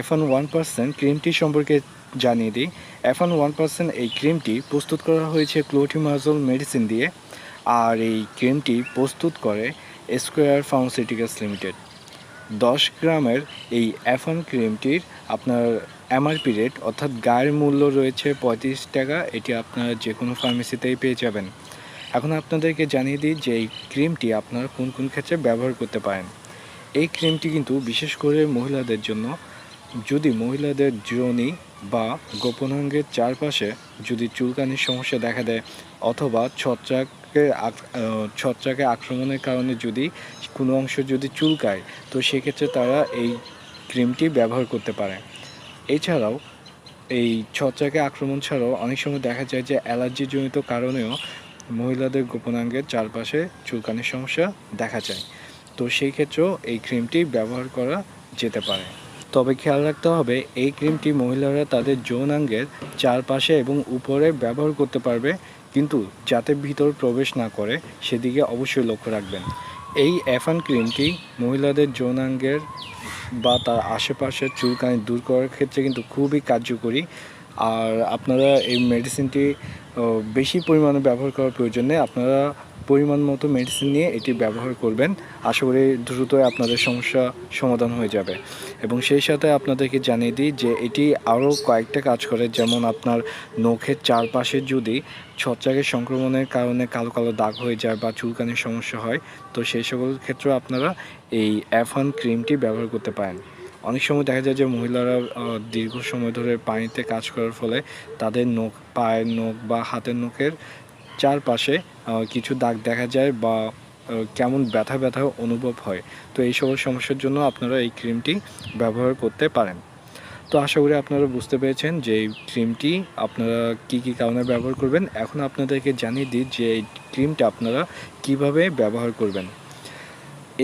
F one percent ক্রিমটি সম্পর্কে জানিয়ে দিই। এফ ওয়ান পার্সেন্ট এই ক্রিমটি প্রস্তুত করা হয়েছে ক্লোটিমাজল মেডিসিন দিয়ে, আর এই ক্রিমটি প্রস্তুত করে স্কোয়ার ফার্মাসিউটিক্যালস লিমিটেড দশ গ্রামের এই এফ ক্রিমটির আপনার এমআরপি রেট অর্থাৎ গায়ের মূল্য রয়েছে পঁয়ত্রিশ টাকা, এটি আপনারা যে কোনো ফার্মেসিতেই পেয়ে যাবেন। এখন আপনাদেরকে জানিয়ে দিই যে এই ক্রিমটি আপনারা কোন কোন ক্ষেত্রে ব্যবহার করতে পারেন। এই ক্রিমটি কিন্তু বিশেষ করে মহিলাদের জন্য যদি মহিলাদের যোনি বা গোপনাঙ্গের চারপাশে যদি চুলকানির সমস্যা দেখা দেয় অথবা ছত্রাকে আক- আহ, ছত্রাকে আক্রমণের কারণে যদি কোনো অংশ যদি চুলকায় তো সেক্ষেত্রে তারা এই ক্রিমটি ব্যবহার করতে পারে। এছাড়াও এই ছত্রাকে আক্রমণ ছাড়াও অনেক সময় দেখা যায় যে অ্যালার্জিজনিত কারণেও মহিলাদের গোপনাঙ্গের চারপাশে চুলকানির সমস্যা দেখা যায়। তো সেই ক্ষেত্রেও এই ক্রিমটি ব্যবহার করা যেতে পারে। তবে খেয়াল রাখতে হবে, এই ক্রিমটি মহিলারা তাদের যৌনাঙ্গের চারপাশে এবং উপরে ব্যবহার করতে পারবে, কিন্তু যাতে ভিতর প্রবেশ না করে, সেদিকে অবশ্যই লক্ষ্য রাখবেন। এই অ্যাফান ক্রিমটি মহিলাদের যৌনাঙ্গের বা তার আশেপাশের চুলকানি দূর করার ক্ষেত্রে কিন্তু খুবই কার্যকরী। আর আপনারা এই মেডিসিনটি বেশি পরিমাণে ব্যবহার করার প্রয়োজন আপনারা পরিমাণ মতো মেডিসিন নিয়ে এটি ব্যবহার করবেন। আশা করি দ্রুতই আপনাদের সমস্যা সমাধান হয়ে যাবে। এবং সেই সাথে আপনাদেরকে জানিয়ে দিই যে এটি আরও কয়েকটা কাজ করে। যেমন আপনার নখের চারপাশে যদি ছত্রাকের সংক্রমণের কারণে কালো কালো দাগ হয়ে যায় বা চুলকানির সমস্যা হয়, তো সেই সকল ক্ষেত্রে আপনারা এই অ্যাফান ক্রিমটি ব্যবহার করতে পারেন। অনেক সময় দেখা যায় যে মহিলারা দীর্ঘ সময় ধরে পানিতে কাজ করার ফলে তাদের নখ, পায়ের নখ বা হাতের নখের চারপাশে কিছু দাগ দেখা যায় বা কেমন ব্যথা ব্যথা অনুভব হয়। তো এই সকল সমস্যার জন্য আপনারা এই ক্রিমটি ব্যবহার করতে পারেন। তো আশা করি আপনারা বুঝতে পেরেছেন যে এই ক্রিমটি আপনারা কি কি কারণে ব্যবহার করবেন। এখন আপনাদেরকে জানিয়ে দিই যে এই ক্রিমটা আপনারা কীভাবে ব্যবহার করবেন।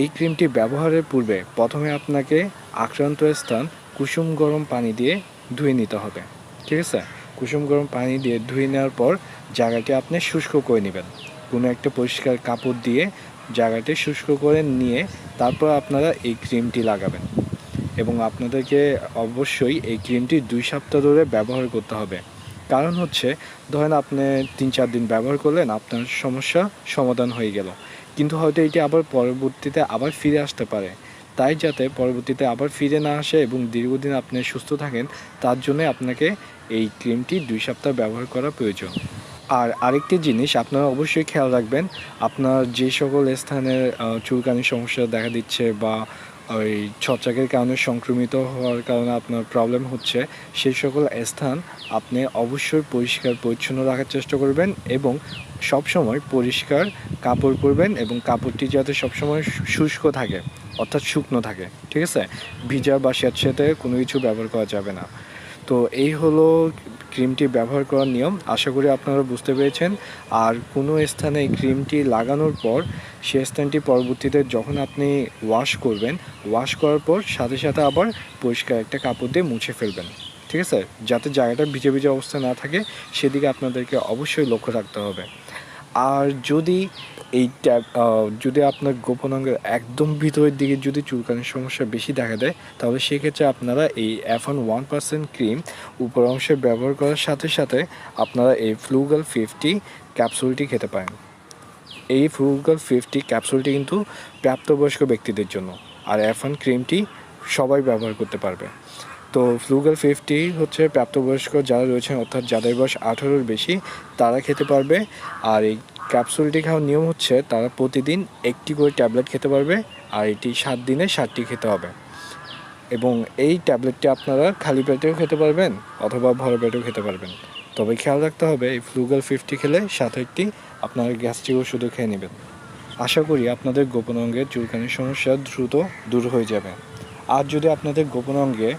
এই ক্রিমটি ব্যবহারের পূর্বে প্রথমে আপনাকে আক্রান্ত স্থান কুসুম গরম পানি দিয়ে ধুয়ে নিতে হবে। ঠিক আছে? কুসুম গরম পানি দিয়ে ধুয়ে নেওয়ার পর জায়গাটি আপনি শুষ্ক করে নেবেন। কোনো একটা পরিষ্কার কাপড় দিয়ে জায়গাটি শুষ্ক করে নিয়ে তারপর আপনারা এই ক্রিমটি লাগাবেন। এবং আপনাদেরকে অবশ্যই এই ক্রিমটি দুই সপ্তাহ ধরে ব্যবহার করতে হবে। কারণ হচ্ছে, ধরেন আপনি তিন চার দিন ব্যবহার করলেন, আপনার সমস্যা সমাধান হয়ে গেল। কিন্তু হয়তো এটি আবার পরবর্তীতে আবার ফিরে আসতে পারে। তাই যাতে পরবর্তীতে আবার ফিরে না আসে এবং দীর্ঘদিন আপনি সুস্থ থাকেন, তার জন্য আপনাকে এই ক্রিমটি দুই সপ্তাহ ব্যবহার করা প্রয়োজন। আর আরেকটি জিনিস আপনারা অবশ্যই খেয়াল রাখবেন, আপনার যে সকল স্থানের চুলকানির সমস্যা দেখা দিচ্ছে বা ওই ছত্রাকের কারণে সংক্রমিত হওয়ার কারণে আপনার প্রবলেম হচ্ছে, সেই সকল স্থান আপনি অবশ্যই পরিষ্কার, পরিচ্ছন্ন রাখার চেষ্টা করবেন এবং সবসময় পরিষ্কার কাপড় পরবেন এবং কাপড়টি যাতে সবসময় শুষ্ক থাকে, অর্থাৎ শুকনো থাকে, ঠিক আছে? ভিজা বা স্যাঁতস্যাঁতে কোনো কিছু ব্যবহার করা যাবে না। তো এই হলো ক্রিমটি ব্যবহার করার নিয়ম, আশা করি আপনারা বুঝতে পেরেছেন। আর কোনো স্থানে ক্রিমটি লাগানোর পর সেই স্থানটি পরবর্তীতে যখন আপনি ওয়াশ করবেন ওয়াশ করার পর সাথে সাথে আবার পরিষ্কার একটা কাপড় দিয়ে মুছে ফেলবেন। ঠিক আছে? যাতে জায়গাটা ভিজে ভিজে অবস্থা না থাকে, সেদিকে আপনাদেরকে অবশ্যই লক্ষ্য রাখতে হবে। আর যদি এই ট্যাব যদি আপনার গোপন অঙ্গের একদম ভিতরের দিকে যদি চুলকানির সমস্যা বেশি দেখা দেয়, তাহলে সেক্ষেত্রে আপনারা এই অ্যাফন ওয়ান পার্সেন্ট ক্রিম উপর অংশে ব্যবহার করার সাথে সাথে আপনারা এই ফ্লুগাল ফিফটি ক্যাপসুলটি খেতে পারেন। এই ফ্লুগাল ফিফটি ক্যাপসুলটি কিন্তু প্রাপ্তবয়স্ক ব্যক্তিদের জন্য। আর অ্যাফান ক্রিমটি সবাই ব্যবহার করতে পারবে। তো ফ্লুগাল ফিফটি হচ্ছে প্রাপ্তবয়স্ক যারা রয়েছেন, অর্থাৎ যাদের বয়স আঠারোর বেশি, তারা খেতে পারবে। আর এই ক্যাপসুলটি খাওয়ার নিয়ম হচ্ছে তারা প্রতিদিন একটি করে ট্যাবলেট খেতে পারবে, আর এটি সাত দিনে সাতটি খেতে হবে। এবং এই ট্যাবলেটটি আপনারা খালি পেটেও খেতে পারবেন, অথবা ভরা পেটেও খেতে পারবেন। তবে খেয়াল রাখতে হবে, এই ফ্লুগাল ফিফটি খেলে সাথে একটি আপনারা গ্যাস্ট্রিক ওষুধও খেয়ে নেবেন। আশা করি আপনাদের গোপন অঙ্গের চুলকানির সমস্যা দ্রুত দূর হয়ে যাবে। আর যদি আপনাদের গোপন অঙ্গে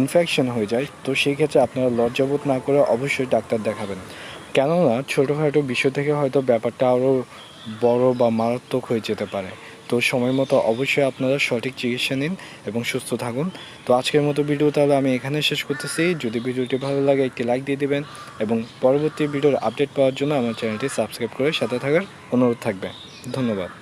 ইনফেকশন হয়ে যায়, তো সেই ক্ষেত্রে আপনারা লজ্জাবোধ না করে অবশ্যই ডাক্তার দেখাবেন। কেননা, ছোটোখাটো বিষয় থেকে হয়তো ব্যাপারটা আরও বড় বা মারাত্মক হয়ে যেতে পারে। তো সময় মতো অবশ্যই আপনারা সঠিক চিকিৎসা নিন এবং সুস্থ থাকুন। তো আজকের মতো ভিডিও তাহলে আমি এখানে শেষ করতেছি। যদি ভিডিওটি ভালো লাগে, একটি লাইক দিয়ে দিবেন এবং পরবর্তী ভিডিওর আপডেট পাওয়ার জন্য আমার চ্যানেলটি সাবস্ক্রাইব করে সাথে থাকার অনুরোধ থাকবে। ধন্যবাদ।